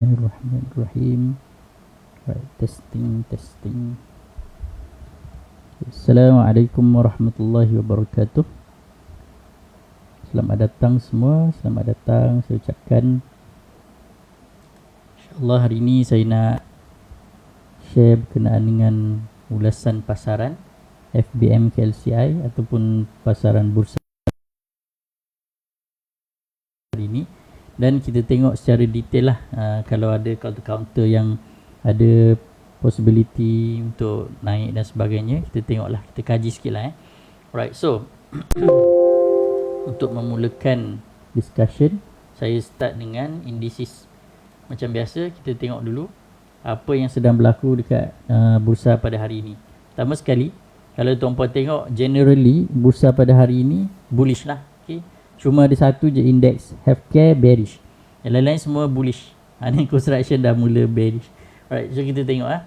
Bismillahirrahmanirrahim. Right, testing, testing. Assalamualaikum warahmatullahi wabarakatuh. Selamat datang semua, selamat datang. Saya ucapkan InsyaAllah hari ini saya nak share berkenaan dengan ulasan pasaran FBM KLCI ataupun pasaran bursa hari ini dan kita tengok secara detail lah uh, kalau ada counter-counter yang ada possibility untuk naik dan sebagainya kita tengok lah kita kaji sikit lah eh. Right so untuk memulakan discussion saya start dengan indices. Macam biasa kita tengok dulu apa yang sedang berlaku dekat uh, bursa pada hari ini. Pertama sekali kalau tuan-puan tengok generally bursa pada hari ini bullish lah okay Cuma ada satu je index healthcare bearish. Yang lain-lain semua bullish. Ha, ni construction dah mula bearish. Alright, so kita tengok ah.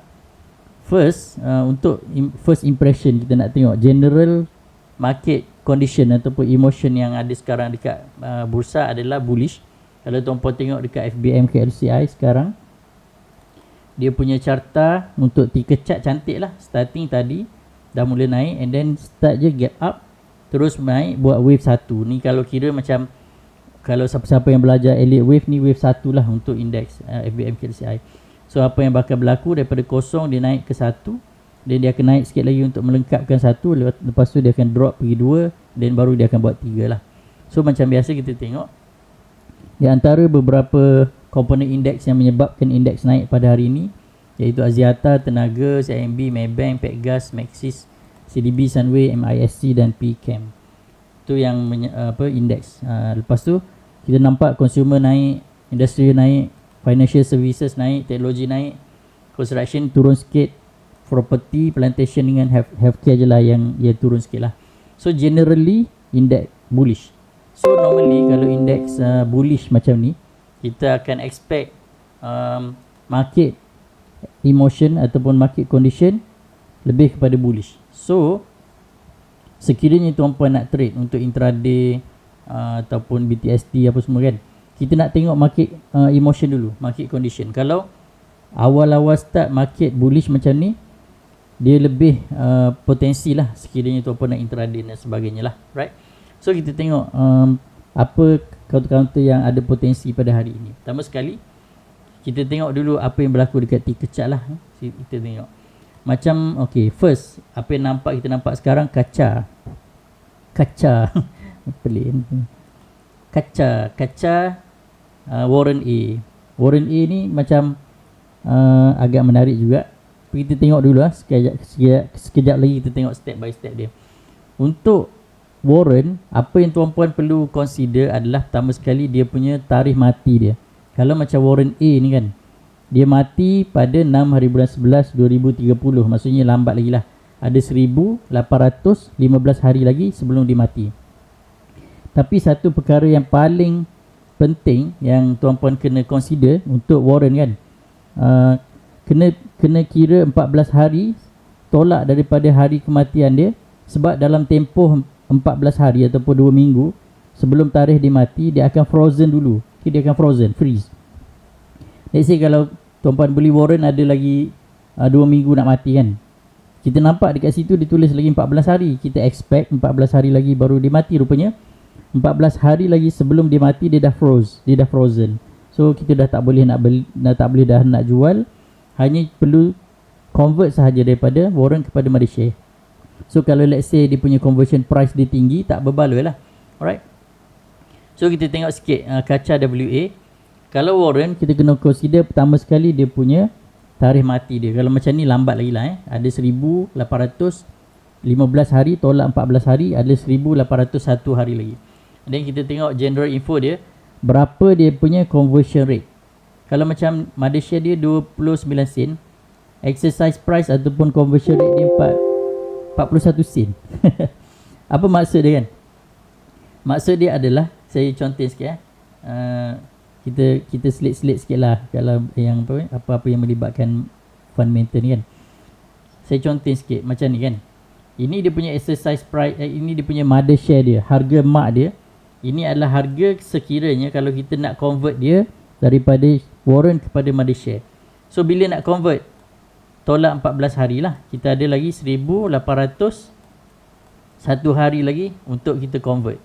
First, uh, untuk im- first impression kita nak tengok general market condition ataupun emotion yang ada sekarang dekat uh, bursa adalah bullish. Kalau tuan-puan tengok dekat FBM ke LCI sekarang, dia punya carta untuk tiga chart cantik lah. Starting tadi, dah mula naik and then start je gap up terus naik buat wave satu. Ni kalau kira macam kalau siapa-siapa yang belajar elite wave ni wave satu lah untuk indeks uh, FBM KCI so apa yang bakal berlaku? Daripada kosong dia naik ke satu dan dia akan naik sikit lagi untuk melengkapkan satu lepas tu dia akan drop pergi dua dan baru dia akan buat tiga lah. So macam biasa kita tengok di antara beberapa komponen indeks yang menyebabkan indeks naik pada hari ini iaitu Aziata, Tenaga, CIMB, Maybank, Petgas, Maxis, CDB, Sunway, MISC dan PCAM. Itu yang menye- apa indeks. Uh, lepas tu kita nampak consumer naik, industri naik, financial services naik, teknologi naik, construction turun sikit, property, plantation dengan health, healthcare je lah yang yang turun sikit lah. So generally indeks bullish. So normally kalau indeks uh, bullish macam ni, kita akan expect um, market emotion ataupun market condition lebih kepada bullish. So sekiranya tuan-puan nak trade untuk intraday uh, ataupun BTST apa semua kan, kita nak tengok market uh, emotion dulu, market condition. Kalau awal-awal start market bullish macam ni, dia lebih uh, potensi lah sekiranya tuan-puan nak intraday dan sebagainya lah, right? So kita tengok um, apa counter-counter yang ada potensi pada hari ini. Pertama sekali, kita tengok dulu apa yang berlaku dekat tiga chart lah. eh. Kita tengok. Macam okay first apa yang nampak kita nampak sekarang kaca. Kaca. Pelik ni. Kaca, kaca uh, Warren A. Warren A ni macam uh, agak menarik juga. Kita tengok dulu lah sekejap, sekejap, sekejap lagi kita tengok step by step dia. Untuk Warren, apa yang tuan-puan perlu consider adalah pertama sekali dia punya tarikh mati dia. Kalau macam Warren A ni kan, dia mati pada 6 hari bulan 11 2030 maksudnya lambat lagi lah. Ada 1815 hari lagi sebelum dia mati. Tapi satu perkara yang paling penting yang tuan-puan kena consider untuk Warren kan uh, kena kena kira 14 hari tolak daripada hari kematian dia sebab dalam tempoh 14 hari ataupun 2 minggu sebelum tarikh dia mati dia akan frozen dulu. Dia akan frozen freeze. Let's say kalau tuan-puan beli Warren ada lagi uh, 2 minggu nak mati kan? Kita nampak dekat situ ditulis lagi 14 hari. Kita expect 14 hari lagi baru dia mati rupanya. 14 hari lagi sebelum dia mati dia dah froze dia dah frozen. So kita dah tak boleh nak beli dah tak boleh dah nak jual. Hanya perlu convert sahaja daripada Warren kepada Malaysia. So kalau let's say dia punya conversion price dia tinggi tak berbaloi lah. Alright? So kita tengok sikit uh, kaca WA kalau Warren kita kena consider pertama sekali dia punya tarikh mati dia. Kalau macam ni lambat lagi lah eh. Ada 1815 hari tolak 14 hari ada 1801 hari lagi. Dan kita tengok general info dia berapa dia punya conversion rate. Kalau macam Malaysia dia 29 sen, exercise price ataupun conversion rate dia 4 41 sen. Apa maksud dia kan? Maksud dia adalah saya contoh sikit eh. Uh, kita kita selit-selit sikit lah kalau yang apa apa-apa yang melibatkan fundamental ni kan saya contoh sikit macam ni kan ini dia punya exercise price eh, ini dia punya mother share dia harga mak dia ini adalah harga sekiranya kalau kita nak convert dia daripada warrant kepada mother share. So bila nak convert tolak 14 hari lah. Kita ada lagi 1800 satu hari lagi untuk kita convert.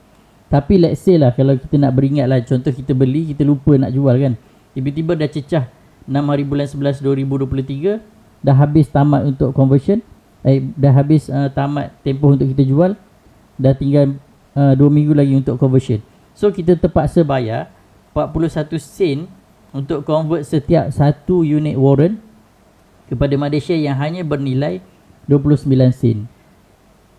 Tapi let's say lah kalau kita nak beringat lah contoh kita beli kita lupa nak jual kan. Tiba-tiba dah cecah 6 hari bulan 11 2023 dah habis tamat untuk conversion eh dah habis uh, tamat tempoh untuk kita jual dah tinggal uh, 2 minggu lagi untuk conversion. So kita terpaksa bayar 41 sen untuk convert setiap satu unit warrant kepada Malaysia yang hanya bernilai 29 sen.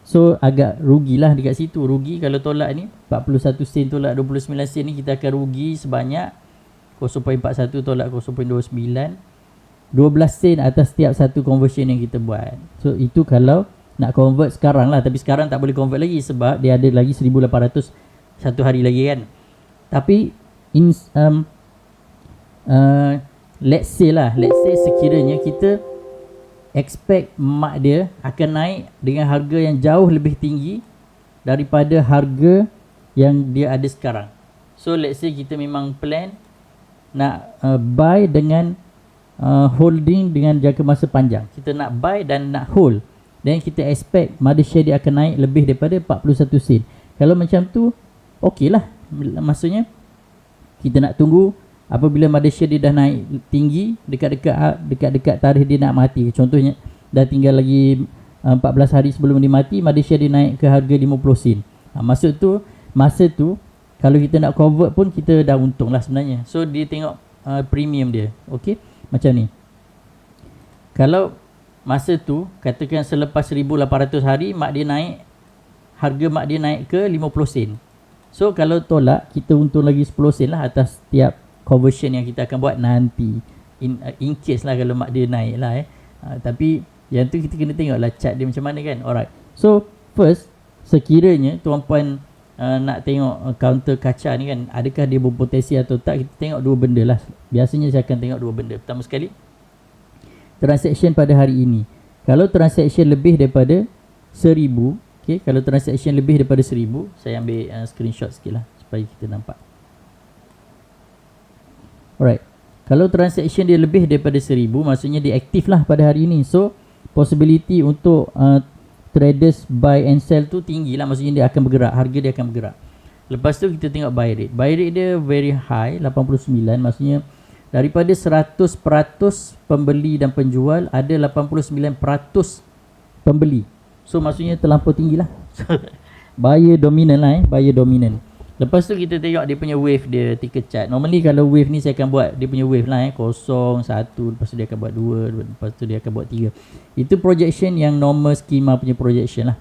So agak rugilah dekat situ. Rugi kalau tolak ni 41 sen tolak 29 sen ni kita akan rugi sebanyak 0.41 tolak 0.29 12 sen atas setiap satu conversion yang kita buat. So itu kalau nak convert sekarang lah tapi sekarang tak boleh convert lagi sebab dia ada lagi 1800 satu hari lagi kan. Tapi in um, uh, let's say lah, let's say sekiranya kita expect mak dia akan naik dengan harga yang jauh lebih tinggi daripada harga yang dia ada sekarang. So let's say kita memang plan nak uh, buy dengan uh, holding dengan jangka masa panjang. Kita nak buy dan nak hold. Dan kita expect mother share dia akan naik lebih daripada 41 sen. Kalau macam tu, okey lah. Maksudnya, kita nak tunggu apabila Malaysia dia dah naik tinggi dekat-dekat ah, dekat-dekat tarikh dia nak mati. Contohnya dah tinggal lagi 14 ah, hari sebelum dia mati Malaysia dia naik ke harga 50 sen. Ha, maksud tu masa tu kalau kita nak convert pun kita dah untung lah sebenarnya. So dia tengok uh, premium dia. Okey? Macam ni. Kalau masa tu katakan selepas 1800 hari mak dia naik harga mak dia naik ke 50 sen. So kalau tolak kita untung lagi 10 sen lah atas tiap conversion yang kita akan buat nanti. In, uh, in case lah kalau mak dia naik lah eh. Uh, tapi yang tu kita kena tengok lah chart dia macam mana kan. Alright. So first sekiranya tuan puan uh, nak tengok uh, counter kaca ni kan adakah dia berpotensi atau tak kita tengok dua benda lah. Biasanya saya akan tengok dua benda. Pertama sekali transaction pada hari ini. Kalau transaction lebih daripada seribu okay, kalau transaction lebih daripada seribu saya ambil uh, screenshot sikit lah supaya kita nampak Alright. Kalau transaction dia lebih daripada seribu, maksudnya dia aktif lah pada hari ini. So, possibility untuk uh, traders buy and sell tu tinggi lah. Maksudnya dia akan bergerak. Harga dia akan bergerak. Lepas tu kita tengok buy rate. Buy rate dia very high, 89. Maksudnya daripada 100% pembeli dan penjual, ada 89% pembeli. So, maksudnya terlampau tinggi lah. buyer dominant lah eh. Buyer dominant. Lepas tu kita tengok dia punya wave dia ticker chart. Normally kalau wave ni saya akan buat dia punya wave lah eh. Kosong, satu, lepas tu dia akan buat dua, lepas tu dia akan buat tiga. Itu projection yang normal schema punya projection lah.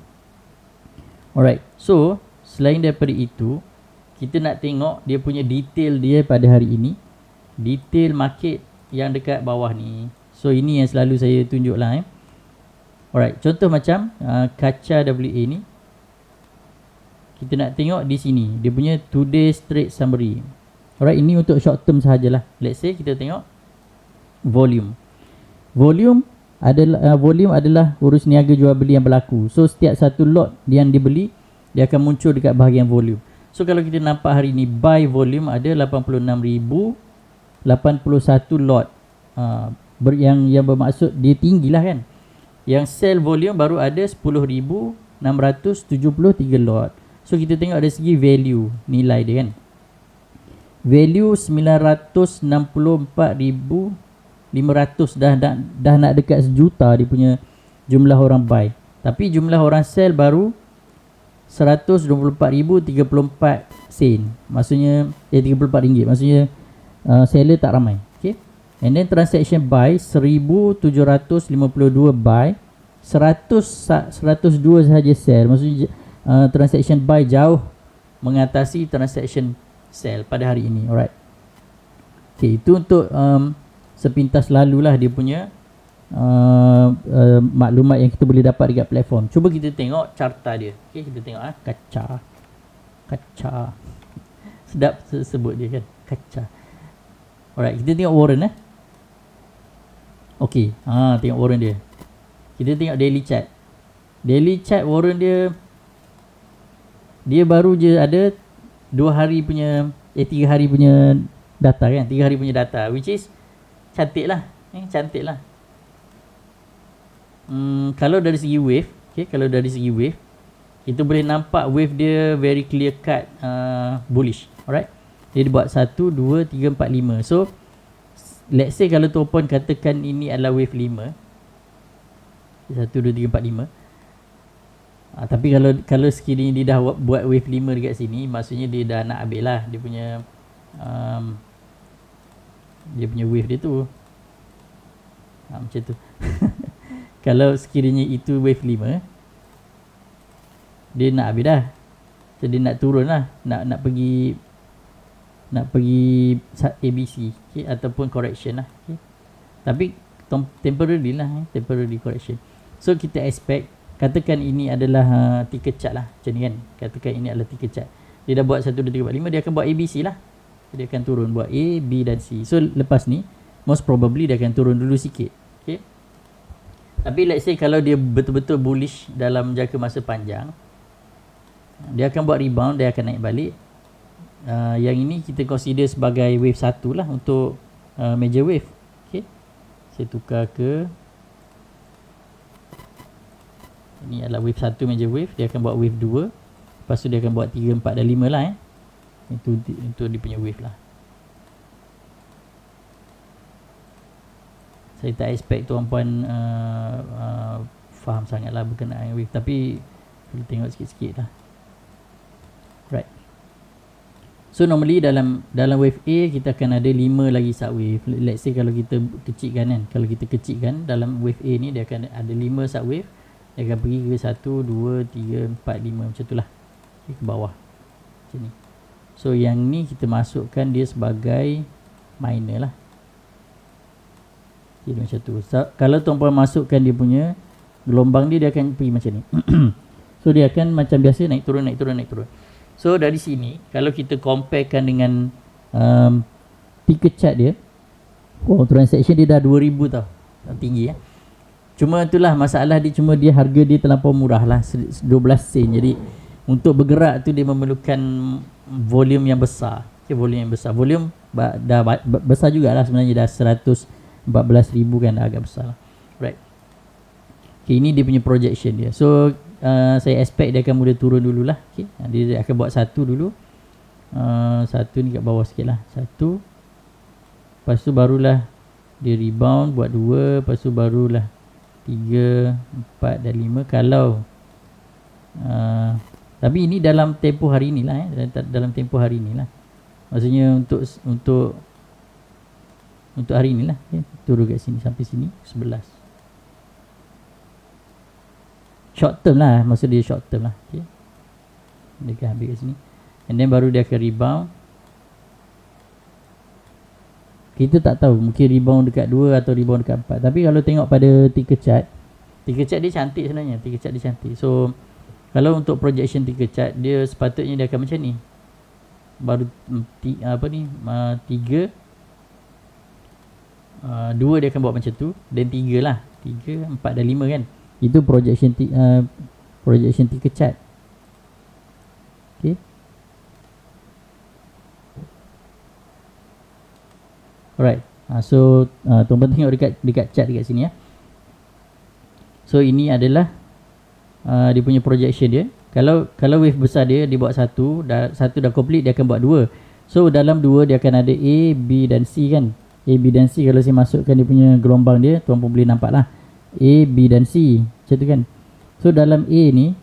Alright. So, selain daripada itu, kita nak tengok dia punya detail dia pada hari ini. Detail market yang dekat bawah ni. So, ini yang selalu saya tunjuk lah eh. Alright. Contoh macam uh, kaca WA ni kita nak tengok di sini. Dia punya today straight summary. Alright ini untuk short term sahajalah. Let's say kita tengok volume. Volume adalah uh, volume adalah urus niaga jual beli yang berlaku. So setiap satu lot yang dibeli dia akan muncul dekat bahagian volume. So kalau kita nampak hari ini buy volume ada 86,081 lot. Uh, ber, yang yang bermaksud dia tinggilah kan? Yang sell volume baru ada 10,673 lot So kita tengok dari segi value nilai dia kan. Value 964,500 dah, dah dah nak dekat sejuta dia punya jumlah orang buy. Tapi jumlah orang sell baru 124,034 sen. Maksudnya eh 34 ringgit. Maksudnya uh, seller tak ramai. Okay. And then transaction buy 1752 buy 100 102 sahaja sell. Maksudnya uh, transaction buy jauh mengatasi transaction sell pada hari ini. Alright. Okay, itu untuk um, sepintas lalulah dia punya uh, uh, maklumat yang kita boleh dapat dekat platform. Cuba kita tengok carta dia. Okay, kita tengok ah kaca. Kaca. Sedap sebut dia kan kaca. Alright kita tengok Warren eh. Okey, ha tengok Warren dia. Kita tengok daily chart. Daily chart Warren dia dia baru je ada dua hari punya eh tiga hari punya data kan? Tiga hari punya data which is cantik lah. Eh, cantik lah. Hmm, kalau dari segi wave okay, kalau dari segi wave kita boleh nampak wave dia very clear cut uh, bullish. Alright? Dia buat 1 2 3 4 5 so let's say kalau tuan katakan ini adalah wave 5 1 2 3 4 5 Ha, tapi kalau kalau sekiranya dia dah buat wave 5 dekat sini, maksudnya dia dah nak ambil lah dia punya um, dia punya wave dia tu. Ha, macam tu. kalau sekiranya itu wave 5, dia nak ambil dah. Jadi so, nak turun lah. Nak, nak pergi nak pergi ABC okay, ataupun correction lah. Okay. Tapi temporary lah. Eh, temporary correction. So kita expect katakan ini adalah uh, tiga cat lah macam ni kan. Katakan ini adalah tiga cat dia dah buat 1, 2, 3, 4, 5 dia akan buat ABC lah. Dia akan turun buat A, B dan C. So lepas ni most probably dia akan turun dulu sikit okay. tapi let's say kalau dia betul-betul bullish dalam jangka masa panjang dia akan buat rebound dia akan naik balik. Uh, yang ini kita consider sebagai wave 1 lah untuk uh, major wave okay. saya tukar ke ini adalah wave 1 major wave. Dia akan buat wave 2 lepas tu dia akan buat 3, 4 dan 5 lah eh. Itu, itu dia punya wave lah. Saya tak expect tuan-puan uh, uh, faham sangat lah berkenaan wave. Tapi perlu tengok sikit-sikit lah. Right. So normally dalam dalam wave A kita akan ada 5 lagi subwave let's say kalau kita kecilkan kan kalau kita kecilkan dalam wave A ni dia akan ada 5 subwave dia akan pergi ke 1, 2, 3, 4, 5 macam tu lah. Okay, ke bawah. Macam ni. So yang ni kita masukkan dia sebagai minor lah. Okay, macam tu. So, kalau tuan-puan masukkan dia punya gelombang dia dia akan pergi macam ni. So dia akan macam biasa naik turun naik turun naik turun. So dari sini kalau kita comparekan dengan um, tiga chart dia oh transaction dia dah 2000 tau. Tinggi ya Cuma itulah masalah dia cuma dia harga dia terlampau murah lah 12 sen. Jadi untuk bergerak tu dia memerlukan volume yang besar. Okay, volume yang besar. Volume dah besar jugalah sebenarnya dah 114 ribu kan dah agak besar lah. Right. Okay, ini dia punya projection dia. So uh, saya expect dia akan mula turun dululah. Okay. Dia akan buat satu dulu. Uh, satu ni kat bawah sikit lah. Satu. Lepas tu barulah dia rebound buat dua. Lepas tu barulah 3, 4 dan 5 kalau uh, tapi ini dalam tempoh hari inilah eh dalam tempoh hari inilah maksudnya untuk untuk untuk hari inilah okay. turun kat sini sampai sini 11 short term lah maksud dia short term lah okay. dia akan habis kat sini and then baru dia akan rebound kita tak tahu mungkin rebound dekat 2 atau rebound dekat 4 tapi kalau tengok pada tiga chart tiga chart dia cantik sebenarnya. Tiga chart dia cantik. So kalau untuk projection tiga chart dia sepatutnya dia akan macam ni. Baru ti, apa ni uh, tiga. Uh, dua dia akan buat macam tu dan tiga lah. Tiga empat dan lima kan? Itu projection uh, projection tiga chart okay Alright. Uh, so uh, tuan-tuan tengok dekat dekat chat dekat sini ya. So ini adalah uh, dia punya projection dia. Kalau kalau wave besar dia dia buat satu, dah satu dah complete dia akan buat dua. So dalam dua dia akan ada A, B dan C kan. A, B dan C kalau saya masukkan dia punya gelombang dia, tuan pun boleh nampak lah. A, B dan C. Macam tu kan. So dalam A ni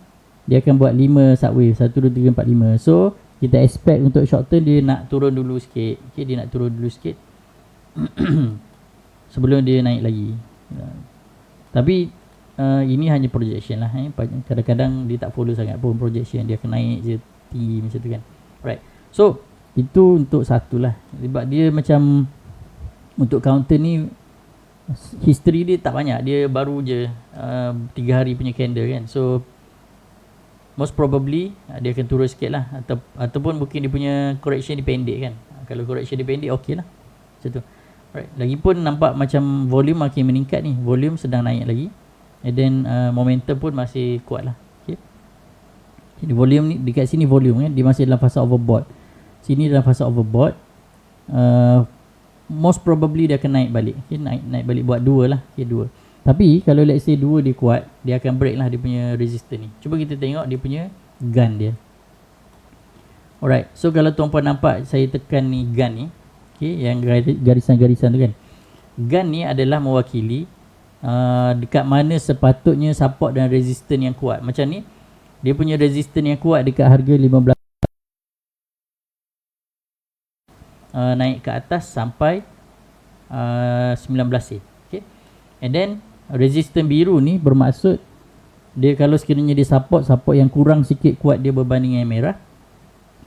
dia akan buat 5 subwave, 1 2 3 4 5. So kita expect untuk short term dia nak turun dulu sikit. Okay, dia nak turun dulu sikit. sebelum dia naik lagi. Ya. tapi uh, ini hanya projection lah eh. kadang-kadang dia tak follow sangat pun projection. Dia akan naik je tinggi macam tu kan. Right so itu untuk satu lah. Sebab dia macam untuk counter ni history dia tak banyak. Dia baru je uh, tiga hari punya candle kan. So most probably uh, dia akan turun sikit lah. Atau, ataupun mungkin dia punya correction dipendek kan. Kalau correction dipendek okey lah. Macam tu Right. Lagipun nampak macam volume makin meningkat ni. Volume sedang naik lagi. And then uh, momentum pun masih kuat lah. Okay. Jadi volume ni dekat sini volume kan. Dia masih dalam fasa overbought. Sini dalam fasa overbought. uh, most probably dia akan naik balik okay, naik naik balik buat dua lah okay, dua tapi kalau let's say dua dia kuat dia akan break lah dia punya resistor ni cuba kita tengok dia punya gun dia alright so kalau tuan-puan nampak saya tekan ni gun ni okay, yang garisan-garisan tu kan gun ni adalah mewakili uh, dekat mana sepatutnya support dan resistance yang kuat macam ni dia punya resistance yang kuat dekat harga 15 uh, naik ke atas sampai uh, 19 sen. Okay. And then resistance biru ni bermaksud dia kalau sekiranya dia support support yang kurang sikit kuat dia berbanding yang merah.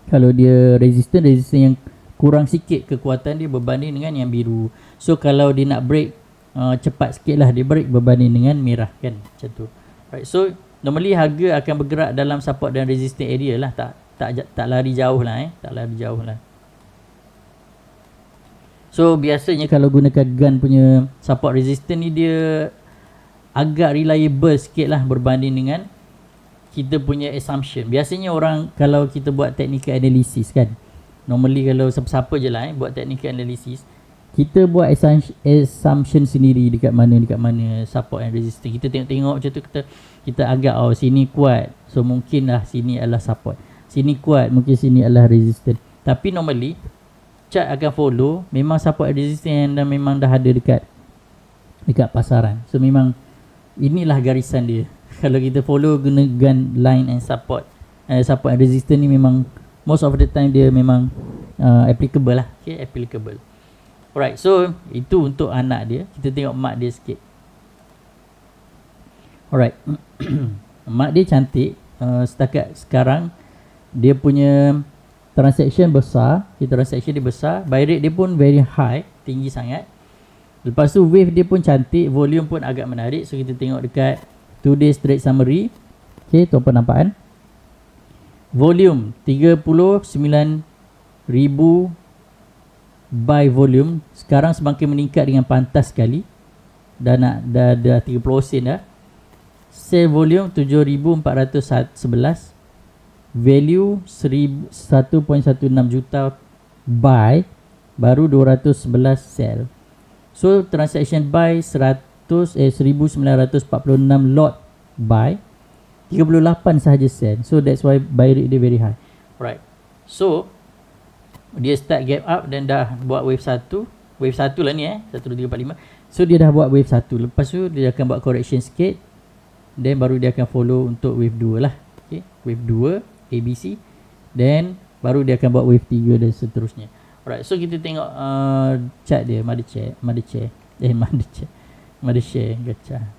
Kalau dia resistance resistance yang kurang sikit kekuatan dia berbanding dengan yang biru. So kalau dia nak break uh, cepat sikit lah dia break berbanding dengan merah kan macam tu. Right. So normally harga akan bergerak dalam support dan resistance area lah tak tak tak lari jauh lah eh tak lari jauh lah. So biasanya kalau gunakan gun punya support resistance ni dia agak reliable sikit lah berbanding dengan kita punya assumption. Biasanya orang kalau kita buat technical analysis kan. Normally kalau siapa-siapa je lah eh, buat technical analysis. Kita buat assumption sendiri dekat mana dekat mana support and resistance. Kita tengok-tengok macam tu kita kita agak oh sini kuat. So mungkin lah sini adalah support. Sini kuat mungkin sini adalah resistance. Tapi normally chart akan follow memang support resistance dan memang dah ada dekat dekat pasaran. So memang inilah garisan dia. Kalau kita follow guna gun line and support uh, support and resistance ni memang most of the time dia memang uh, applicable lah. Okay, applicable. Alright, so itu untuk anak dia. Kita tengok mak dia sikit. Alright. mak dia cantik. Uh, setakat sekarang dia punya transaction besar kita transaction dia besar buy rate dia pun very high tinggi sangat lepas tu wave dia pun cantik volume pun agak menarik so kita tengok dekat 2 days trade summary ok tuan pun nampak kan volume 39 ribu buy volume. Sekarang semakin meningkat dengan pantas sekali. Dah nak dah dah 30 sen dah. Sell volume 7411 value 1.16 juta buy. Baru 211 sell. So transaction buy 100 eh 1946 lot buy 38 sahaja sell so that's why buy rate dia very high. Right so dia start gap up dan dah buat wave 1 wave 1 lah ni eh. 1 2 3 4 5 so dia dah buat wave 1 lepas tu dia akan buat correction sikit. Then baru dia akan follow untuk wave 2 lah. Okay. Wave 2 ABC then baru dia akan buat wave 3 dan seterusnya. Alright. So kita tengok uh, chart dia. Mother chair. Mother chair. Eh mother chair. Mother share gacha